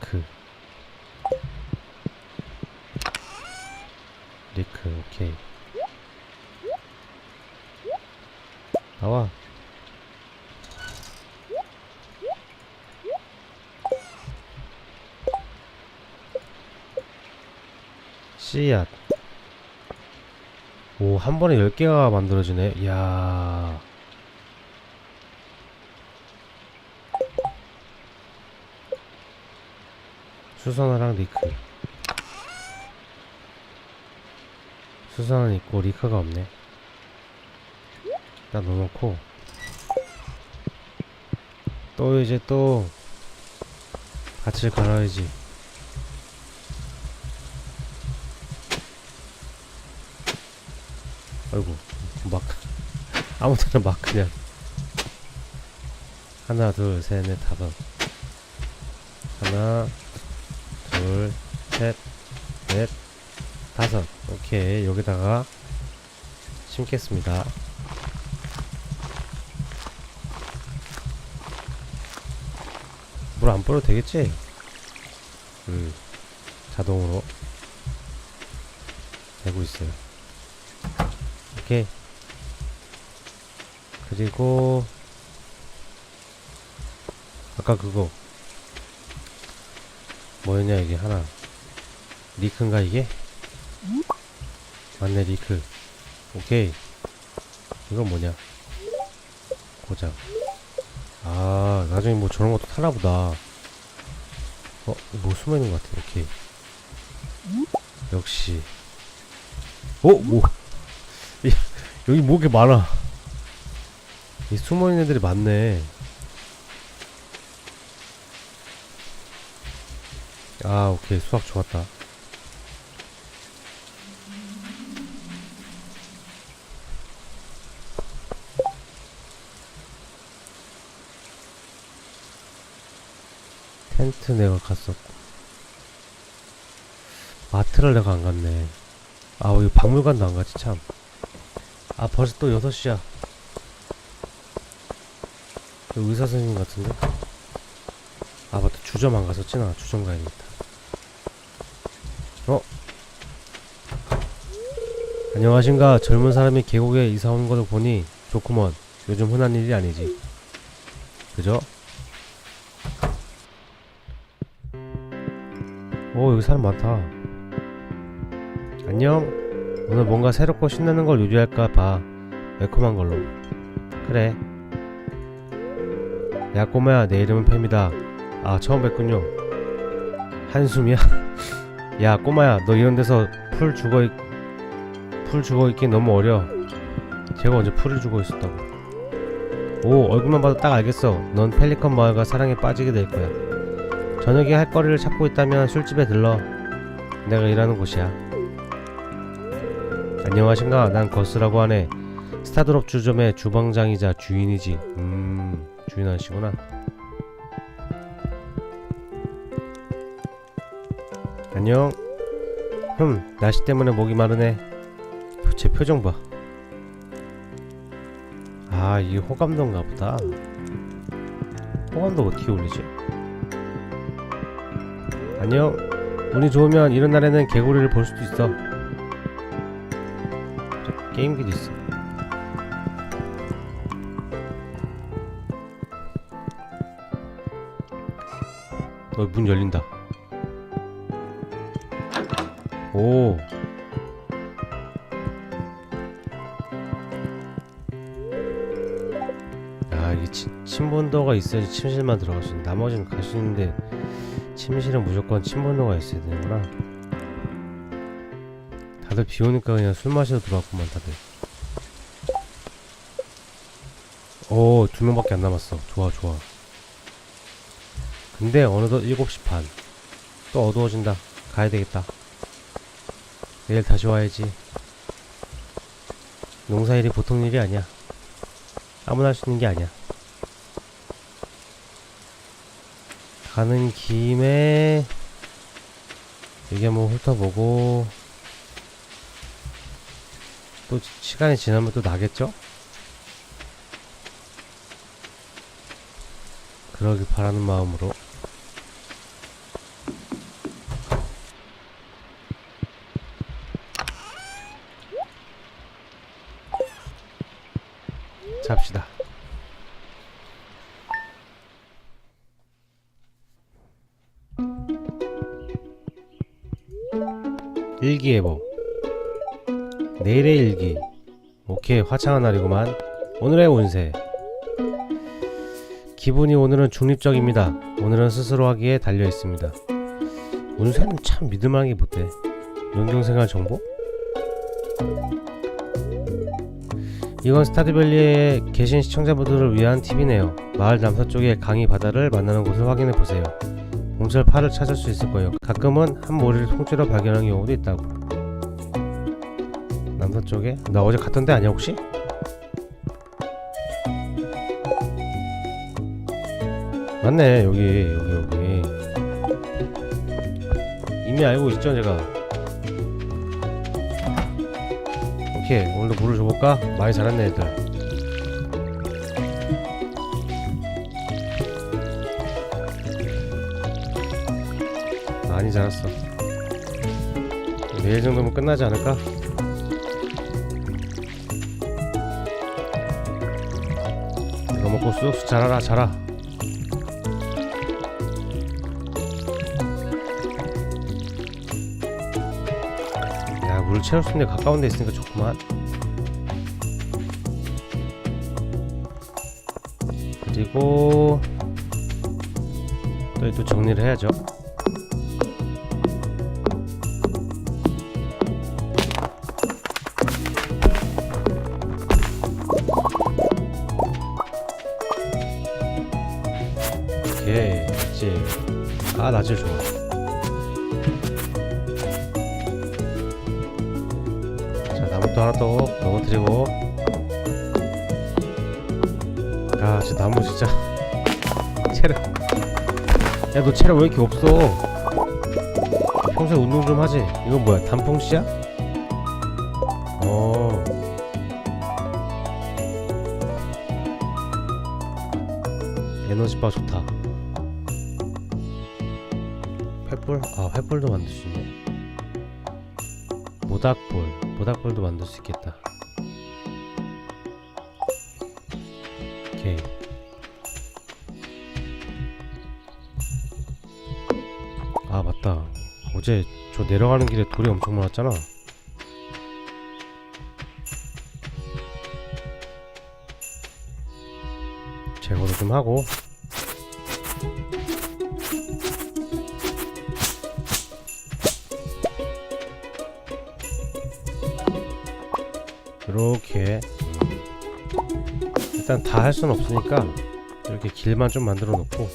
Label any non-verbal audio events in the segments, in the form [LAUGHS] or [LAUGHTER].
리크. 리크 오케이. 나와. 씨앗. 오 한 번에 10개가 만들어지네. 이야 수선화랑 리크 수선은 있고 리크가 없네. 일단 넣어놓고. 또 이제 또 밭을 갈아야지. 아이고 막 [LAUGHS] 아무 데나 막 그냥. 하나 둘 셋 넷 다섯. 하나 둘 셋 넷 다섯. 오케이. 여기다가 심겠습니다. 물 안 뿌려도 되겠지? 음 자동으로. 되고 있어요. 오케이. 그리고 아까 그거 뭐였냐 이게 하나. 리크인가 이게? 맞네 리크. 오케이. 이건 뭐냐? 고장. 아 나중에 뭐 저런 것도 타나보다. 어? 뭐 숨어있는 것 같아 오케이 역시. 어? 뭐. [LAUGHS] 이- 여기 뭐 이렇게 많아. 이 숨어있는 애들이 많네 아 오케이. 수학 좋았다. 텐트 내가 갔었고. 마트를 내가 안 갔네. 아 여기 박물관도 안 갔지 참. 아 벌써 또 6시야. 의사 선생님 같은데? 아 맞다. 주점 안 갔었지 나. 주점 가야겠다 안녕하신가? 젊은 사람이 계곡에 이사 오는 것을 보니 좋구먼. 요즘 흔한 일이 아니지. 그죠? 오 여기 사람 많다. 안녕. 오늘 뭔가 새롭고 신나는 걸 요리할까 봐 매콤한 걸로. 그래. 야 꼬마야 내 이름은 팸이다. 아 처음 뵙군요. 한숨이야? [LAUGHS] 야 꼬마야 너 이런 데서 풀 죽어있 풀 죽어있긴 너무 어려 제가 언제 풀을 죽어 있었다고. 오 얼굴만 봐도 딱 알겠어. 넌 펠리컨 마을과 사랑에 빠지게 될 거야. 저녁에 할 거리를 찾고 있다면 술집에 들러. 내가 일하는 곳이야. 안녕하신가? 난 거스라고 하네. 스타드롭 주점의 주방장이자 주인이지. 음 주인 아시구나. 안녕. 흠 날씨 때문에 목이 마르네 제 표정 봐 아, 이게 호감도인가 보다. 호감도 어떻게 올리지? 안녕. 운이 좋으면 이런 날에는 개구리를 볼 수도 있어. 저, 게임기도 있어. 어, 문 열린다. 오. 침본도가 있어야지 침실만 들어갈 수 있는 나머지는 갈 수 있는데 침실은 무조건 침본도가 있어야 되는구나. 다들 비 오니까 그냥 술 마시러 들어왔구만 다들. 오 두 명밖에 안 남았어. 좋아 좋아. 근데 어느덧 7시 반. 또 어두워진다. 가야 되겠다. 내일 다시 와야지. 농사일이 보통 일이 아니야. 아무나 할 수 있는 게 아니야. 가는 김에 여기 한번 훑어보고 또 지- 시간이 지나면 또 나겠죠? 그러길 바라는 마음으로 일기예보. 내일의 일기. 오케이 화창한 날이구만. 오늘의 운세. 기분이 오늘은 중립적입니다. 오늘은 스스로 하기에 달려있습니다. 운세는 참 믿을만하게 못돼 연경생활 정보? 이건 스타드밸리에 계신 시청자분들을 위한 팁이네요. 마을 남서쪽의 강이 바다를 만나는 곳을 확인해보세요 봄철 파를 찾을 수 있을 거예요 가끔은 한 모리를 통째로 발견하는 경우도 있다고 남서쪽에? 나 어제 갔던 데 아니야 혹시? 맞네 여기 여기 여기 이미 알고 있죠 제가 오케이 오늘도 물을 줘볼까? 많이 자랐네 애들 많이 자랐어. 내일 정도면 끝나지 않을까? 이거 먹고 쑥쑥 자라라 자라. 야 물 채울 수 있는 데 가까운 데 있으니까 좋구만. 그리고 또, 또 정리를 해야죠 아 낮을 좋아 자 나무도 하나 더 넘어뜨리고. 아 진짜 나무 진짜 [LAUGHS] 체력. 야너 체력 왜 이렇게 없어? 평소에 운동 좀 하지? 이건 뭐야 단풍씨야? 어. 에너지바 좋다 횃불? 아 횃불도 만들 수 있네. 모닥불. 모닥불도 만들 수 있겠다. 오케이. 아 맞다. 어제 저 내려가는 길에 돌이 엄청 많았잖아. 제거도 좀 하고 일단 다 할 수는 없으니까 이렇게 길만 좀 만들어 놓고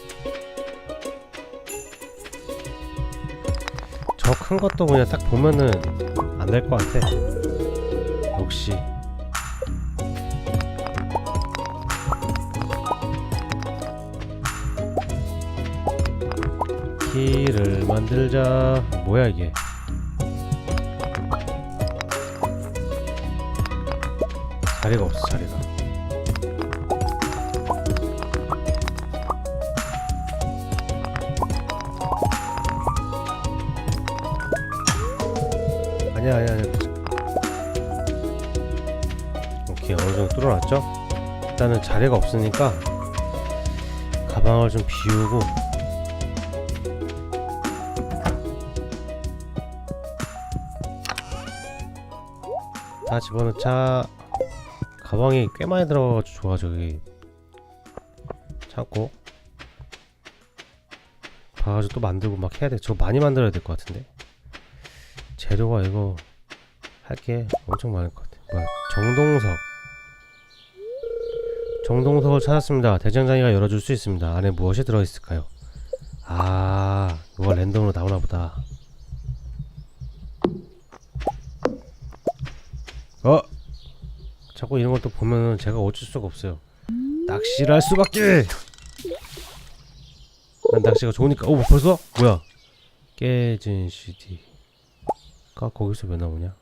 저 큰 것도 그냥 딱 보면은 안 될 것 같아. 역시. 길을 만들자. 뭐야 이게? 자리가 없어 자리가 일단은 자리가 없으니까 가방을 좀 비우고 다 집어넣자. 가방이 꽤 많이 들어가지고 좋아 저기. 창고. 봐가지고 또 만들고 막 해야 돼. 저거 많이 만들어야 될 것 같은데. 재료가 이거 할 게 엄청 많을 것 같아. 뭐야 정동석 정동석을 찾았습니다 대장장이가 열어줄 수 있습니다 안에 무엇이 들어있을까요 아 이거 랜덤으로 나오나 보다 어 자꾸 이런 걸또 보면은 제가 어쩔 수가 없어요. 낚시를 할 수밖에. 난 낚시가 좋으니까. 어 벌써? 뭐야? 깨진 CD가 거기서 왜 나오냐?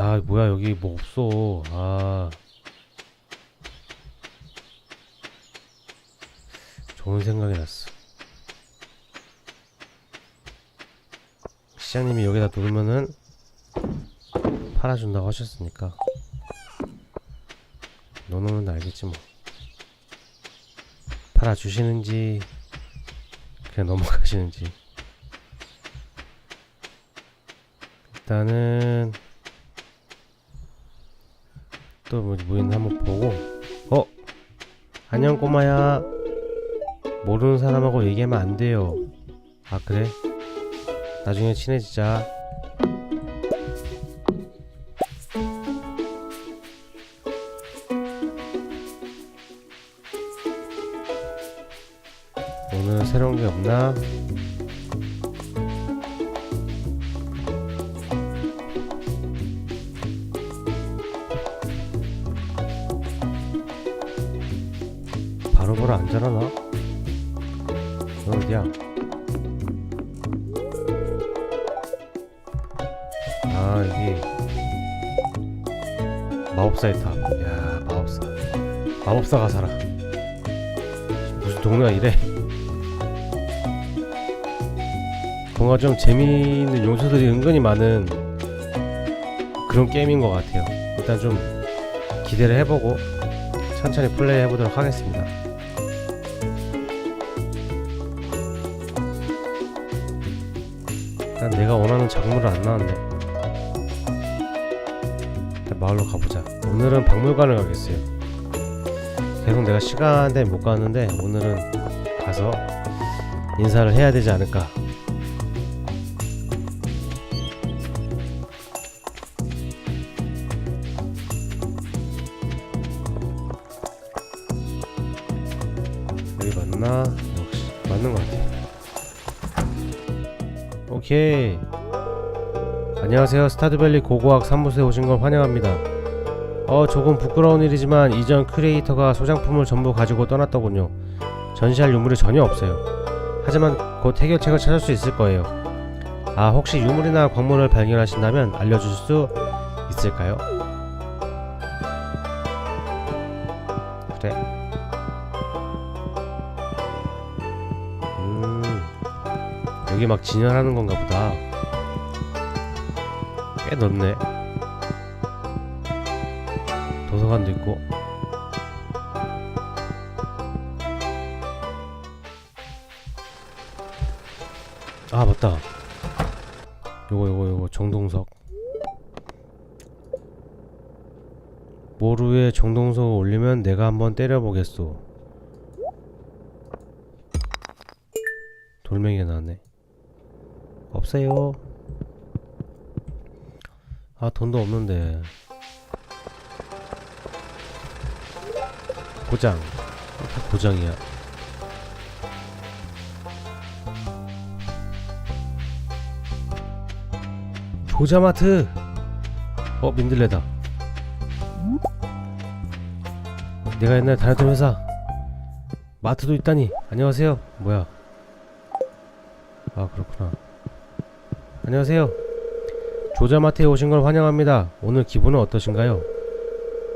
아 뭐야 여기 뭐 없어. 아 좋은 생각이 났어. 시장님이 여기다 누르면은 팔아준다고 하셨으니까 너는 알겠지 뭐 팔아주시는지 그냥 넘어가시는지 일단은 또 있나 한번 보고 어? 안녕 꼬마야 모르는 사람하고 얘기하면 안 돼요 아 그래? 나중에 친해지자 오늘 새로운 게 없나? 바로 안 자라나? 너 어디야? 아 여기 마법사의 탑. 야 마법사. 마법사가 살아. 무슨 동네가 이래? 뭔가 좀 재미있는 요소들이 은근히 많은 그런 게임인 것 같아요. 일단 좀 기대를 해보고 천천히 플레이 해보도록 하겠습니다. 일단 내가 원하는 작물은 안 나왔네. 마을로 가보자. 오늘은 박물관을 가겠어요. 계속 내가 시간 되면 못 가는데 오늘은 가서 인사를 해야 되지 않을까. 오케이. 안녕하세요. 스타드밸리 고고학 사무소에 오신 걸 환영합니다. 어, 조금 부끄러운 일이지만 이전 크리에이터가 소장품을 전부 가지고 떠났더군요. 전시할 유물이 전혀 없어요. 하지만 곧 해결책을 찾을 수 있을 거예요. 아, 혹시 유물이나 광물을 발견하신다면 알려줄 수 있을까요? 여기 막 진열하는 건가 보다. 꽤 넓네. 도서관도 있고. 아, 맞다. 요거, 요거, 요거, 정동석. 모루에 정동석을 올리면 내가 한번 때려보겠소. 돌멩이가 나왔네. 없어요. 아 돈도 없는데. 고장. 다 고장이야. 조자마트. 어 민들레다. 내가 옛날 다녔던 회사 마트도 있다니. 안녕하세요. 뭐야? 아 그렇구나. 안녕하세요. 조자마트에 오신 걸 환영합니다. 오늘 기분은 어떠신가요?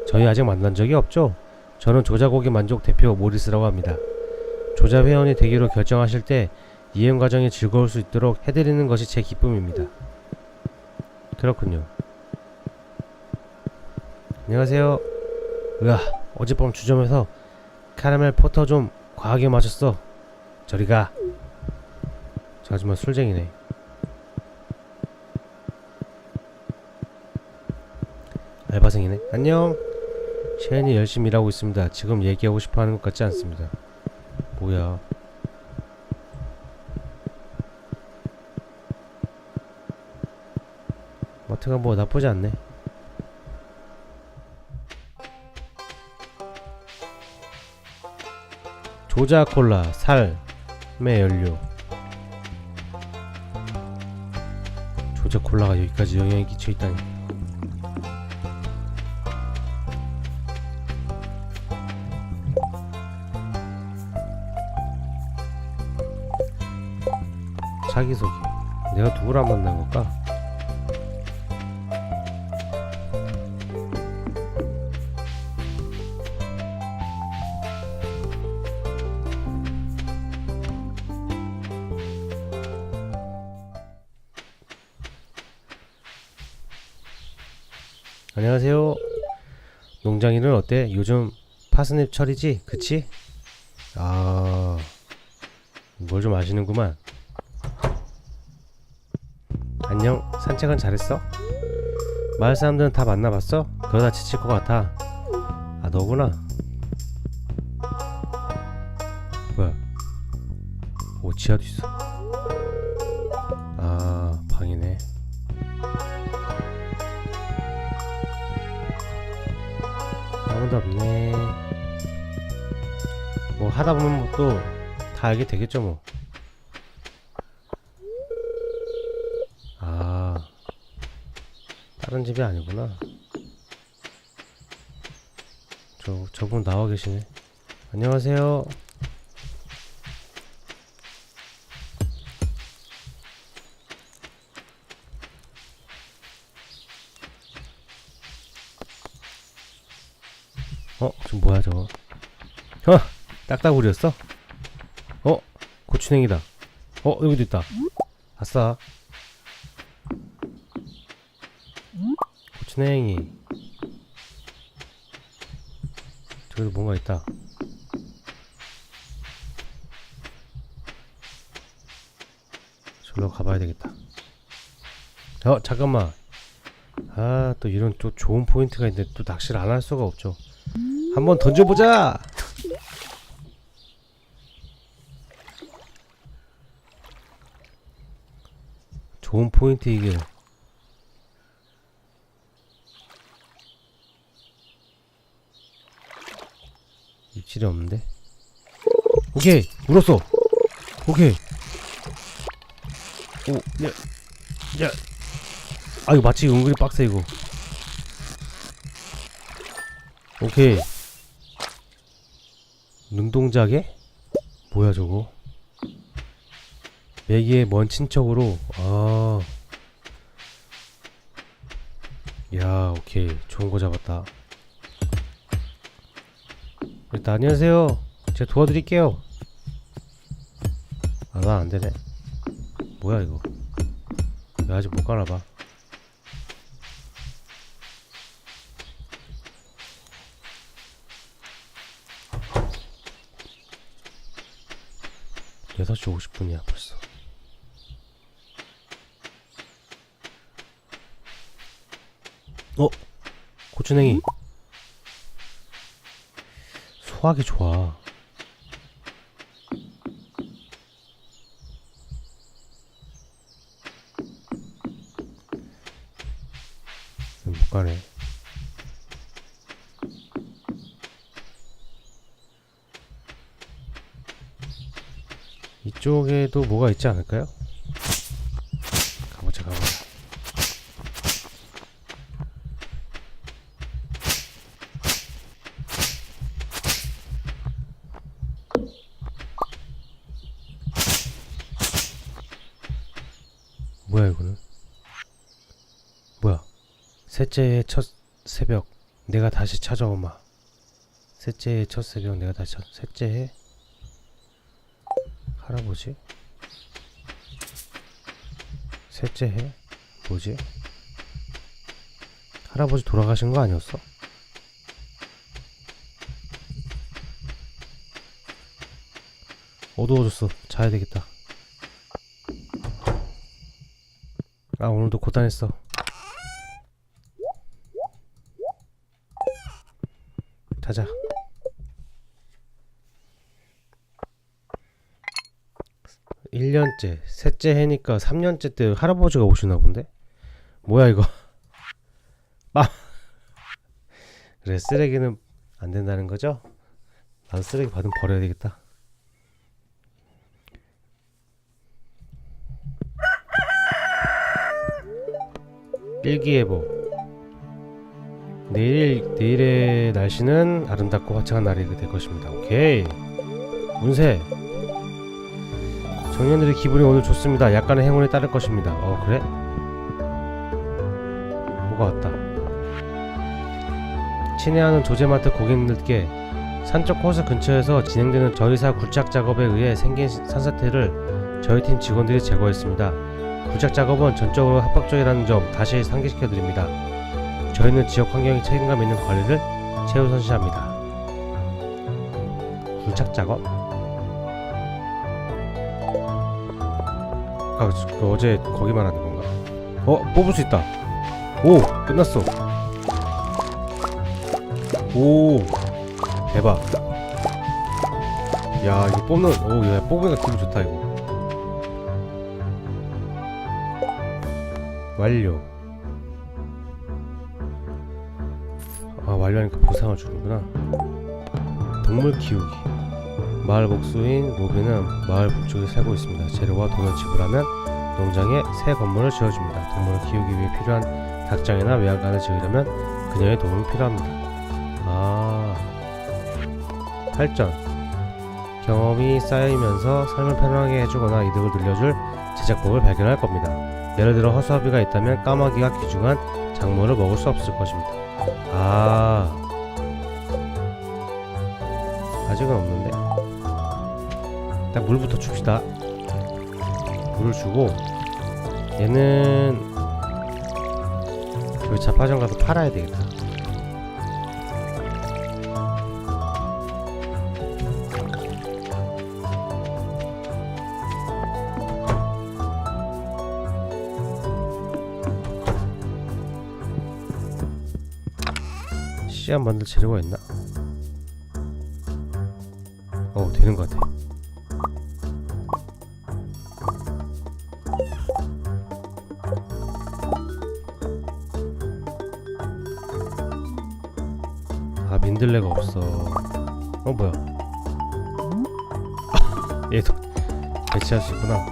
저희 아직 만난 적이 없죠? 저는 조자고기 만족 대표 모리스라고 합니다. 조자 회원이 되기로 결정하실 때 이행 과정이 즐거울 수 있도록 해드리는 것이 제 기쁨입니다. 그렇군요. 안녕하세요. 으아, 어젯밤 주점에서 카라멜 포터 좀 과하게 마셨어. 저리 가. 저 아줌마 술쟁이네. 알바생이네. 안녕. 셰인이 열심히 일하고 있습니다. 지금 얘기하고 싶어 하는 것 같지 않습니다. 뭐야. 마트가 뭐 나쁘지 않네. 조자 콜라, 살, 매 연료. 조자 콜라가 여기까지 영향이 끼쳐 있다니. 자기소개. 내가 누구랑 만난 걸까? 안녕하세요. 농장 일은 어때? 요즘 파스잎 철이지? 그치? 아, 뭘 좀 아시는구만. 안녕, 산책은 잘했어? 마을 사람들은 다 만나봤어? 그러다 지칠 것 같아. 아, 너구나. 뭐야? 오, 지하도 있어. 아, 방이네. 아무도 없네. 뭐 하다 보면 뭐 또 다 알게 되겠죠 뭐. 아, 다른 집이 아니구나. 저 저분 나와 계시네. 안녕하세요. 어, 저 뭐야 저거? 어, 딱따구리였어? 어, 고추냉이다. 어, 여기도 있다. 아싸. 고추냉이. 저기도 뭔가 있다. 저기로 가봐야 되겠다. 어, 잠깐만. 아, 또 이런 또 좋은 포인트가 있는데 또 낚시를 안 할 수가 없죠. 한번 던져보자. 좋은 포인트 이게. 입질이 없는데. 오케이 물었어. 오케이. 오, 야, 야. 아 이거 마치 은근히 빡세 이거. 오케이. 눈동자개? 뭐야 저거? 메기의 먼 친척으로 아. 야, 오케이. 좋은 거 잡았다. 일단 안녕하세요. 제가 도와드릴게요. 아, 나 안 되네. 뭐야 이거? 왜 아직 못 가나 봐. 여섯 시 50분이야 벌써. 어? 고추냉이. 소화기 좋아. 못 가네. 이쪽에도 뭐가 있지 않을까요? 가보자, 가보자. 뭐야 이거는? 뭐야? 셋째의 첫 새벽 내가 다시 찾아오마. 셋째의 첫 새벽 내가 다시 찾. 셋째의 할아버지? 셋째 해? 뭐지? 할아버지 돌아가신 거 아니었어? 어두워졌어. 자야 되겠다. 아, 오늘도 고단했어. 자자. 1년째, 셋째 해니까 3년째 때 할아버지가 오시나 본데? 뭐야 이거? 빠. [LAUGHS] 그래 쓰레기는 안 된다는 거죠? 나도 쓰레기 받으면 버려야 되겠다. 일기예보. 내일 내일의 날씨는 아름답고 화창한 날이 될 것입니다. 오케이. 운세. 청년들의 기분이 오늘 좋습니다. 약간의 행운에 따를 것입니다. 어 그래? 뭐가 왔다. 친애하는 조제마트 고객님들께 산쪽 코스 근처에서 진행되는 저희사 굴착 작업에 의해 생긴 산사태를 저희 팀 직원들이 제거했습니다. 굴착 작업은 전적으로 합법적이라는 점 다시 상기시켜 드립니다. 저희는 지역 환경에 책임감 있는 관리를 최우선시합니다. 굴착 작업? 아까 그 어제 거기 말하는 건가? 어 뽑을 수 있다. 오 끝났어. 오 대박. 야 이거 뽑는 오 야 뽑으니까 기분 좋다 이거. 완료. 아 완료하니까 보상을 주는구나. 동물 키우기. 마을 복수인 로비는 마을 북쪽에 살고 있습니다. 재료와 돈을 지불하면 농장에 새 건물을 지어줍니다. 동물을 키우기 위해 필요한 닭장이나 외양간을 지으려면 그녀의 도움이 필요합니다. 아, 발전. 경험이 쌓이면서 삶을 편하게 해주거나 이득을 늘려줄 제작법을 발견할 겁니다. 예를 들어 허수아비가 있다면 까마귀가 귀중한 작물을 먹을 수 없을 것입니다. 아, 아직은 없는데. 일단 물부터 줍시다. 물을 주고 얘는 저기 잡화점 가서 팔아야 되겠다. 씨앗 만들 재료가 있나? 어 되는 것 같아. 아 민들레가 없어. 어 뭐야? [LAUGHS] 얘도 배치할 수 있구나.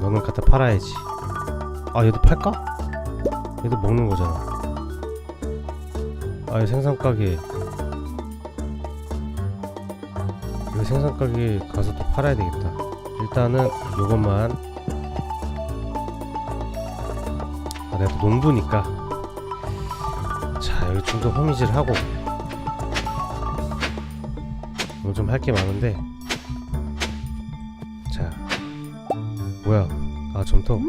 너는 갖다 팔아야지. 아 얘도 팔까? 얘도 먹는 거잖아. 아, 이 생선 가게. 이거 생선 가게 가서 또 팔아야 되겠다. 일단은 요것만. 아, 내가 또 농부니까. 자, 여기 중도 호미질 하고. 오늘 좀 할 게 많은데. 자, 뭐야? 아, 점토.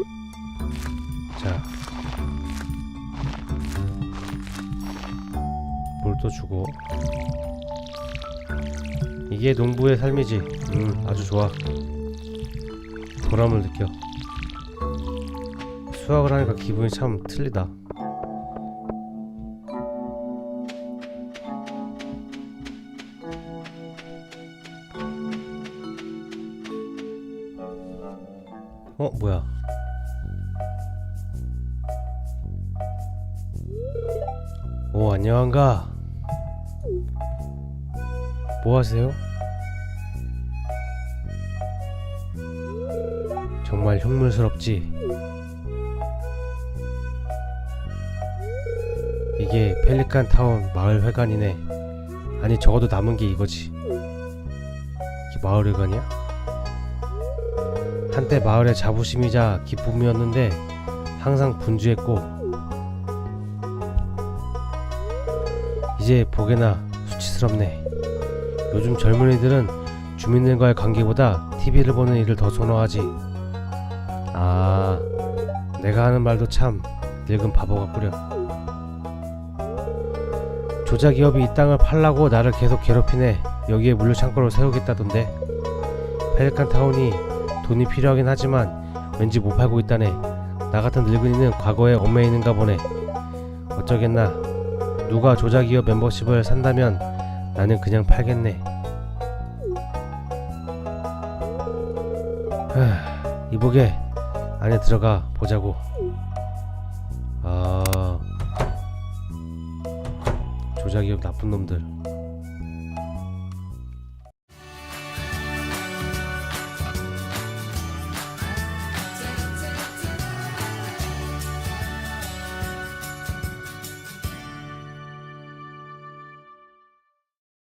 물도 주고. 이게 농부의 삶이지. 음 아주 좋아. 보람을 느껴. 수학을 하니까 기분이 참 틀리다. 어 뭐야? 오 안녕한가 뭐 하세요? 정말 흉물스럽지 이게 펠리칸 타운 마을 회관이네 아니 적어도 남은 게 이거지 이게 마을 회관이야? 한때 마을의 자부심이자 기쁨이었는데 항상 분주했고 이제 보게나 수치스럽네. 요즘 젊은이들은 주민들과의 관계보다 TV를 보는 일을 더 선호하지. 아, 내가 하는 말도 참 늙은 바보 같구려. 조자기업이 이 땅을 팔라고 나를 계속 괴롭히네. 여기에 물류 창고를 세우겠다던데. 펠리칸 타운이 돈이 필요하긴 하지만 왠지 못 팔고 있다네. 나 같은 늙은이는 과거에 얽매이는가 보네. 어쩌겠나. 누가 조자기업 멤버십을 산다면 나는 그냥 팔겠네. 하, 이보게 안에 들어가 보자고. 아 조자기업 나쁜 놈들.